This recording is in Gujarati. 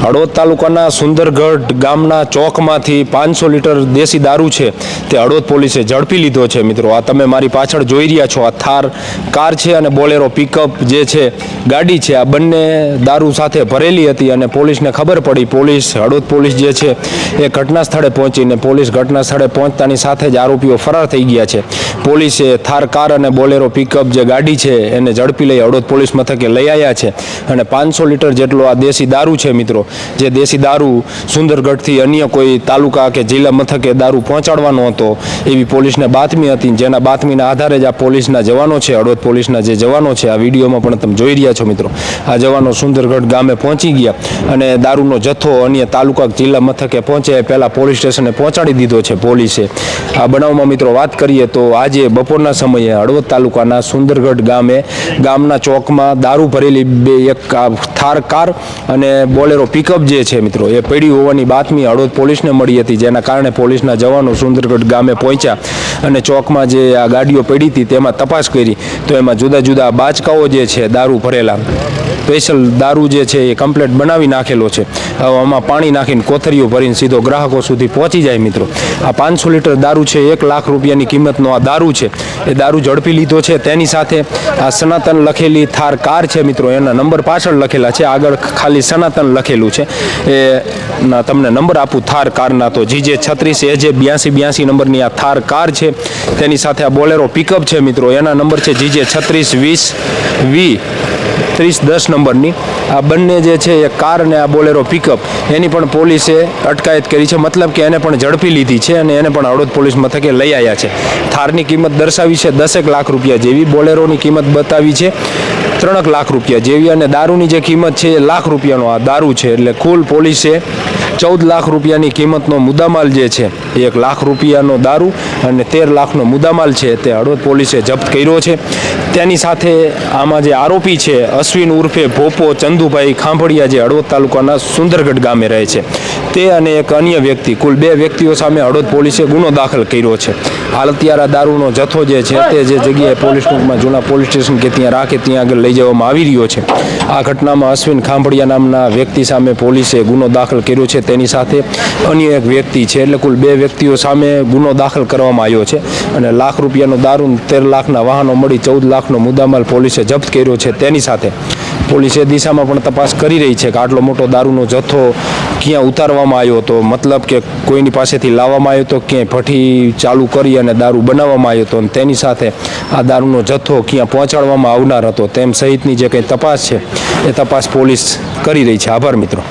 હળવદ તાલુકાના સુંદરગઢ ગામના ચોકમાંથી પાંચસો લીટર દેશી દારૂ છે તે હળવદ પોલીસે ઝડપી લીધો છે. મિત્રો, આ તમે મારી પાછળ જોઈ રહ્યા છો. આ થાર, કાર છે અને બોલેરો પિકઅપ જે છે, ગાડી છે, આ બંને દારૂ સાથે ભરેલી હતી અને પોલીસને ખબર પડી. પોલીસ, હળવદ પોલીસ જે છે, એ ઘટના સ્થળે પહોંચીને પોલીસ ઘટના સ્થળે પહોંચતાની સાથે જ આરોપીઓ ફરાર થઈ ગયા છે. પોલીસે થાર, કાર અને બોલેરો પિકઅપ જે ગાડી છે, એને ઝડપી લઈ હળવદ પોલીસ મથકે લઈ આવ્યા છે. અને પાંચસો લીટર જેટલો આ દેશી દારૂ છે, મિત્રો જે દેશી દારૂ સુંદરગઢથી અન્ય કોઈ તાલુકા કે જિલ્લા મથકે દારૂ પહોંચાડવાનો હતો, એવી પોલીસને બાતમી હતી. જેના બાતમીના આધારે જ આ પોલીસના જવાનો છે હળવદ પોલીસના જે જવાનો છે, આ વિડીયોમાં પણ તમે જોઈ રહ્યા છો મિત્રો. આ જવાનો સુંદરગઢ ગામે પહોંચી ગયા અને દારૂનો જથ્થો અન્ય તાલુકા જિલ્લા મથકે પહોંચે પહેલાં પોલીસ સ્ટેશને પહોંચાડી દીધો છે પોલીસે. આ બનાવમાં મિત્રો વાત કરીએ તો આજે બપોરના સમયે હળવદ તાલુકાના સુંદરગઢ ગામે ગામના ચોકમાં દારૂ ભરેલી બે એક થાર કાર અને બોલેરો પિકઅપ જે છે મિત્રો, એ પડી હોવાની બાતમી હળવદ પોલીસને મળી હતી, જેના કારણે પોલીસના જવાનો સુંદરગઢ ગામે પહોંચ્યા અને ચોકમાં જે આ ગાડીઓ પડી હતી તેમાં તપાસ કરી, તો એમાં જુદા જુદા બાચકાઓ જે છે, દારૂ ભરેલા. સ્પેશિયલ દારૂ જે છે, એ કમ્પ્લેટ બનાવી નાખેલો છે. આમાં પાણી નાખીને કોથરીઓ ભરીને સીધો ગ્રાહકો સુધી પહોંચી જાય મિત્રો. આ પાંચસો લીટર દારૂ છે, એક લાખ રૂપિયાની કિંમતનો આ દારૂ છે. એ દારૂ ઝડપી લીધો છે, તેની સાથે આ સનાતન લખેલી થાર કાર છે મિત્રો, એના નંબર પાછળ લખેલા છે, આગળ ખાલી સનાતન લખેલું છે. એ તમને નંબર આપું, થાર કારના તો જીજે છત્રીસ, એ જે બ્યાસી બ્યાસી નંબરની આ થાર કાર છે, તેની સાથે આ બોલેરો પિકઅપ છે મિત્રો. એના નંબર છે જીજે છત્રીસ, વીસ, વી, ત્રીસ, દસ નંબરની. આ બંને જે છે એ કાર અને આ બોલેરો પિકઅપ એની પણ પોલીસે અટકાયત કરી છે. મતલબ કે એને પણ ઝડપી લીધી છે અને એને પણ હળવદ પોલીસ મથકે લઈ આવ્યા છે. થારની કિંમત દર્શાવી છે દસેક લાખ રૂપિયા જેવી બોલેરોની કિંમત બતાવી છે. ત્રણક લાખ રૂપિયા જેવી અને દારૂની જે કિંમત છે એ લાખ રૂપિયાનો આ દારૂ છે. એટલે કુલ પોલીસે ચૌદ લાખ રૂપિયાની કિંમતનો મુદ્દામાલ જે છે એ એક લાખ રૂપિયાનો દારૂ અને તેર લાખનો મુદ્દામાલ છે તે હળવદ પોલીસે જપ્ત કર્યો છે. તેની સાથે આમાં જે આરોપી છે, અશ્વિન ઉર્ફે ભોપો ચંદુભાઈ ખાંભળિયા જે હળવદ તાલુકાના સુંદરગઢ ગામે રહે છે. તે અને એક અન્ય વ્યક્તિ, કુલ બે વ્યક્તિઓ સામે હળવદ પોલીસે ગુનો દાખલ કર્યો છે. હાલ અત્યારે આ દારૂનો જથ્થો જે છે, તે જે જગ્યાએ પોલીસ ટૂંકમાં જૂના પોલીસ સ્ટેશન કે ત્યાં રાખે, ત્યાં આગળ લઈ જવામાં આવી રહ્યો છે. આ ઘટનામાં અશ્વિન ખાંભળિયા નામના વ્યક્તિ સામે પોલીસે ગુનો દાખલ કર્યો છે. તેની સાથે અન્ય એક વ્યક્તિ છે, એટલે કુલ બે વ્યક્તિઓ સામે ગુનો દાખલ કરવામાં આવ્યો છે. અને લાખ રૂપિયાનો દારૂ, તેર લાખના વાહનો મળી ચૌદ લાખનો મુદ્દામાલ પોલીસે જપ્ત કર્યો છે તેની સાથે. પોલીસ એ દિશામાં પણ તપાસ કરી રહી છે કે આટલો મોટો દારૂનો જથ્થો ક્યાં ઉતારવામાં આવ્યો હતો. મતલબ કે કોઈની પાસેથી લાવવામાં આવ્યો હતો, ક્યાંય ભઠ્ઠી ચાલુ કરી અને દારૂ બનાવવામાં આવ્યો હતો અને તેની સાથે આ દારૂનો જથ્થો ક્યાં પહોંચાડવામાં આવનાર હતો તેમ સહિતની જે કંઈ તપાસ છે, એ તપાસ પોલીસ કરી રહી છે. આભાર મિત્રો.